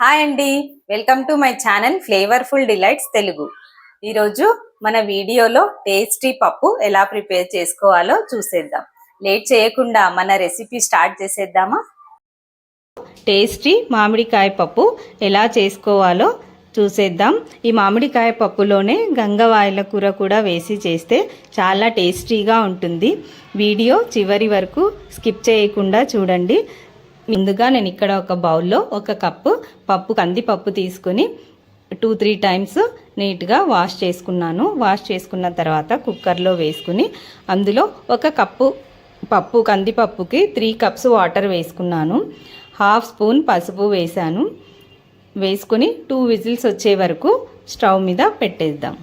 Hi అండి. Welcome to my channel flavourful delights Telugu. ఈరోజు మన వీడియోలో టేస్టీ పప్పు ఎలా ప్రిపేర్ చేసుకోవాలో చూసేద్దాం. లేట్ చేయకుండా మన రెసిపీ స్టార్ట్ చేసేద్దామా? టేస్టీ మామిడికాయ పప్పు ఎలా చేసుకోవాలో చూసేద్దాం. ఈ మామిడికాయ పప్పులోనే గంగవాయల కూర కూడా వేసి చేస్తే చాలా టేస్టీగా ఉంటుంది. వీడియో చివరి వరకు స్కిప్ చేయకుండా చూడండి. ముందుగా నేను ఇక్కడ ఒక బౌల్లో ఒక కప్పు పప్పు కందిపప్పు తీసుకుని టూ త్రీ టైమ్స్ నీట్గా వాష్ చేసుకున్నాను. వాష్ చేసుకున్న తర్వాత కుక్కర్లో వేసుకుని అందులో ఒక కప్పు పప్పు కందిపప్పుకి త్రీ కప్స్ వాటర్ వేసుకున్నాను. హాఫ్ స్పూన్ పసుపు వేశాను. వేసుకుని టూ విజిల్స్ వచ్చే వరకు స్టవ్ మీద పెట్టేద్దాం.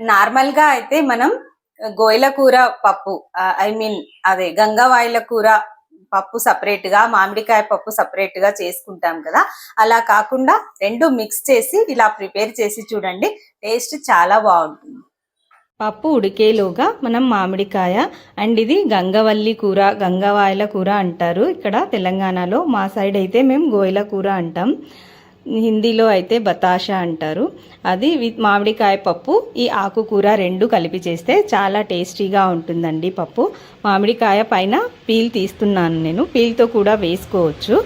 నార్మల్గా అయితే మనం గోయల కూర పప్పు ఐ మీన్ అదే గంగవాయిల కూర పప్పు సపరేట్గా మామిడికాయ పప్పు సపరేట్గా చేసుకుంటాం కదా. అలా కాకుండా రెండు మిక్స్ చేసి ఇలా ప్రిపేర్ చేసి చూడండి. టేస్ట్ చాలా బాగుంటుంది. పప్పు ఉడికేలోగా మనం మామిడికాయ అండ్ ఇది గంగవల్లి కూర గంగవాయల కూర అంటారు. ఇక్కడ తెలంగాణలో మా సైడ్ అయితే మేము గోయల కూర అంటాం. హిందీలో అయితే బతాషా అంటారు. అది విత్ మామిడికాయ పప్పు ఈ ఆకుకూర రెండు కలిపి చేస్తే చాలా టేస్టీగా ఉంటుందండి పప్పు. మామిడికాయ పైన పీల్ తీస్తున్నాను నేను. పీల్తో కూడా వేసుకోవచ్చు.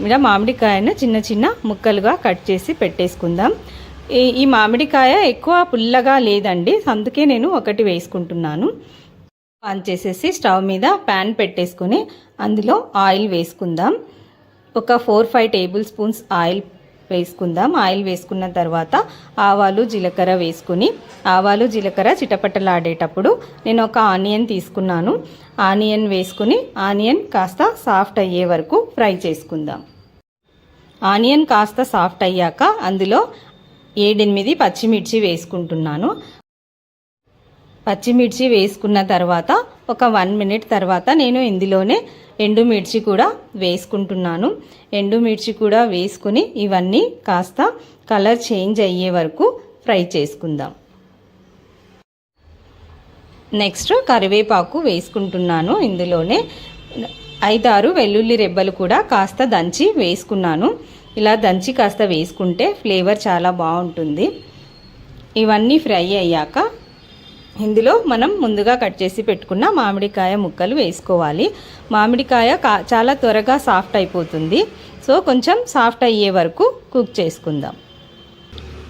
ఇలా మామిడికాయను చిన్న చిన్న ముక్కలుగా కట్ చేసి పెట్టేసుకుందాం. ఈ ఈ మామిడికాయ ఎక్కువ పుల్లగా లేదండి. అందుకే నేను ఒకటి వేసుకుంటున్నాను. ఆన్ చేసేసి స్టవ్ మీద ప్యాన్ పెట్టేసుకుని అందులో ఆయిల్ వేసుకుందాం. ఒక four five tablespoons oil వేసుకుందాం. ఆయిల్ వేసుకున్న తర్వాత ఆవాలు జీలకర్ర వేసుకుని ఆవాలు జీలకర్ర చిటపటలాడేటప్పుడు నేను ఒక ఆనియన్ తీసుకున్నాను. ఆనియన్ వేసుకుని ఆనియన్ కాస్త సాఫ్ట్ అయ్యే వరకు ఫ్రై చేసుకుందాం. ఆనియన్ కాస్త సాఫ్ట్ అయ్యాక అందులో ఏడెనిమిది పచ్చిమిర్చి వేసుకుంటున్నాను. పచ్చిమిర్చి వేసుకున్న తర్వాత ఒక వన్ మినిట్ తర్వాత నేను ఇందులోనే ఎండుమిర్చి కూడా వేసుకుంటున్నాను. ఎండుమిర్చి కూడా వేసుకుని ఇవన్నీ కాస్త కలర్ చేంజ్ అయ్యే వరకు ఫ్రై చేసుకుందాం. నెక్స్ట్ కరివేపాకు వేసుకుంటున్నాను. ఇందులోనే ఐదారు వెల్లుల్లి రెబ్బలు కూడా కాస్త దంచి వేసుకున్నాను. ఇలా దంచి కాస్త వేసుకుంటే ఫ్లేవర్ చాలా బాగుంటుంది. ఇవన్నీ ఫ్రై అయ్యాక ఇందులో మనం ముందుగా కట్ చేసి పెట్టుకున్న మామిడికాయ ముక్కలు వేసుకోవాలి. మామిడికాయ కా చాలా త్వరగా సాఫ్ట్ అయిపోతుంది. సో కొంచెం సాఫ్ట్ అయ్యే వరకు కుక్ చేసుకుందాం.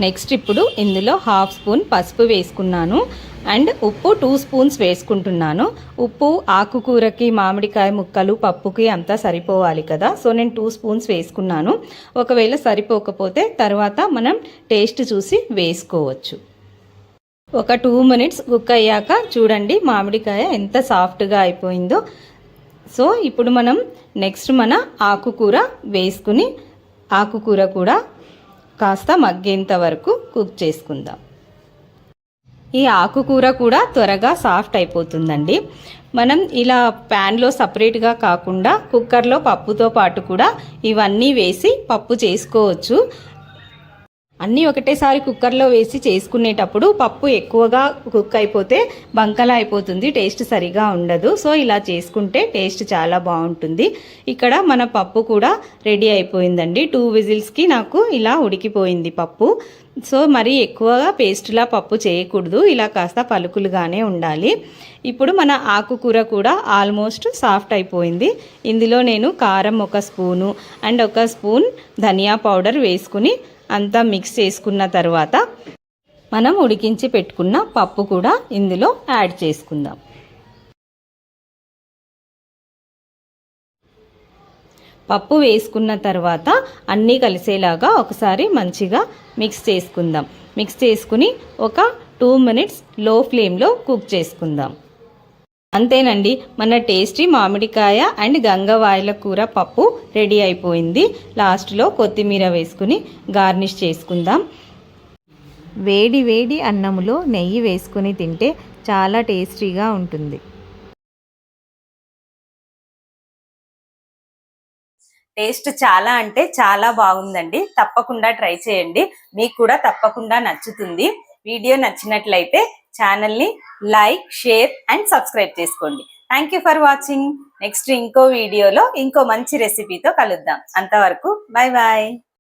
నెక్స్ట్ ఇప్పుడు ఇందులో హాఫ్ స్పూన్ పసుపు వేసుకున్నాను. అండ్ ఉప్పు టూ స్పూన్స్ వేసుకుంటున్నాను. ఉప్పు ఆకుకూరకి మామిడికాయ ముక్కలు పప్పుకి అంతా సరిపోవాలి కదా. సో నేను టూ స్పూన్స్ వేసుకున్నాను. ఒకవేళ సరిపోకపోతే తర్వాత మనం టేస్ట్ చూసి వేసుకోవచ్చు. ఒక టూ మినిట్స్ కుక్ అయ్యాక చూడండి మామిడికాయ ఎంత సాఫ్ట్గా అయిపోయిందో. సో ఇప్పుడు మనం నెక్స్ట్ మన ఆకుకూర వేసుకుని ఆకుకూర కూడా కాస్త మగ్గేంత వరకు కుక్ చేసుకుందాం. ఈ ఆకుకూర కూడా త్వరగా సాఫ్ట్ అయిపోతుందండి. మనం ఇలా ప్యాన్లో సపరేట్గా కాకుండా కుక్కర్లో పప్పుతో పాటు కూడా ఇవన్నీ వేసి పప్పు చేసుకోవచ్చు. అన్నీ ఒకటేసారి కుక్కర్లో వేసి చేసుకునేటప్పుడు పప్పు ఎక్కువగా కుక్ అయిపోతే బంకలా అయిపోతుంది టేస్ట్ సరిగా ఉండదు. సో ఇలా చేసుకుంటే టేస్ట్ చాలా బాగుంటుంది. ఇక్కడ మన పప్పు కూడా రెడీ అయిపోయిందండి. టూ విజిల్స్కి నాకు ఇలా ఉడికిపోయింది పప్పు. సో మరి ఎక్కువగా పేస్ట్లా పప్పు చేయకూడదు. ఇలా కాస్త పలుకులుగానే ఉండాలి. ఇప్పుడు మన ఆకుకూర కూడా ఆల్మోస్ట్ సాఫ్ట్ అయిపోయింది. ఇందులో నేను కారం ఒక స్పూను అండ్ ఒక స్పూన్ ధనియా పౌడర్ వేసుకుని అంతా మిక్స్ చేసుకున్న తర్వాత మనం ఉడికించి పెట్టుకున్న పప్పు కూడా ఇందులో యాడ్ చేసుకుందాం. పప్పు వేసుకున్న తర్వాత అన్నీ కలిసేలాగా ఒకసారి మంచిగా మిక్స్ చేసుకుందాం. మిక్స్ చేసుకుని ఒక టూ మినిట్స్లో ఫ్లేమ్లో కుక్ చేసుకుందాం. అంతేనండి మన టేస్టీ మామిడికాయ అండ్ గంగవాయల కూర పప్పు రెడీ అయిపోయింది. లాస్ట్లో కొత్తిమీర వేసుకుని గార్నిష్ చేసుకుందాం. వేడి వేడి అన్నములో నెయ్యి వేసుకుని తింటే చాలా టేస్టీగా ఉంటుంది. టేస్ట్ చాలా అంటే చాలా బాగుందండి. తప్పకుండా ట్రై చేయండి. మీకు కూడా తప్పకుండా నచ్చుతుంది. వీడియో నచ్చినట్లయితే ఛానల్ని లైక్ షేర్ అండ్ సబ్స్క్రైబ్ చేసుకోండి. Thank you for watching next ఇంకో వీడియోలో ఇంకో మంచి రెసిపీతో కలుద్దాం. అంతవరకు బాయ్ బాయ్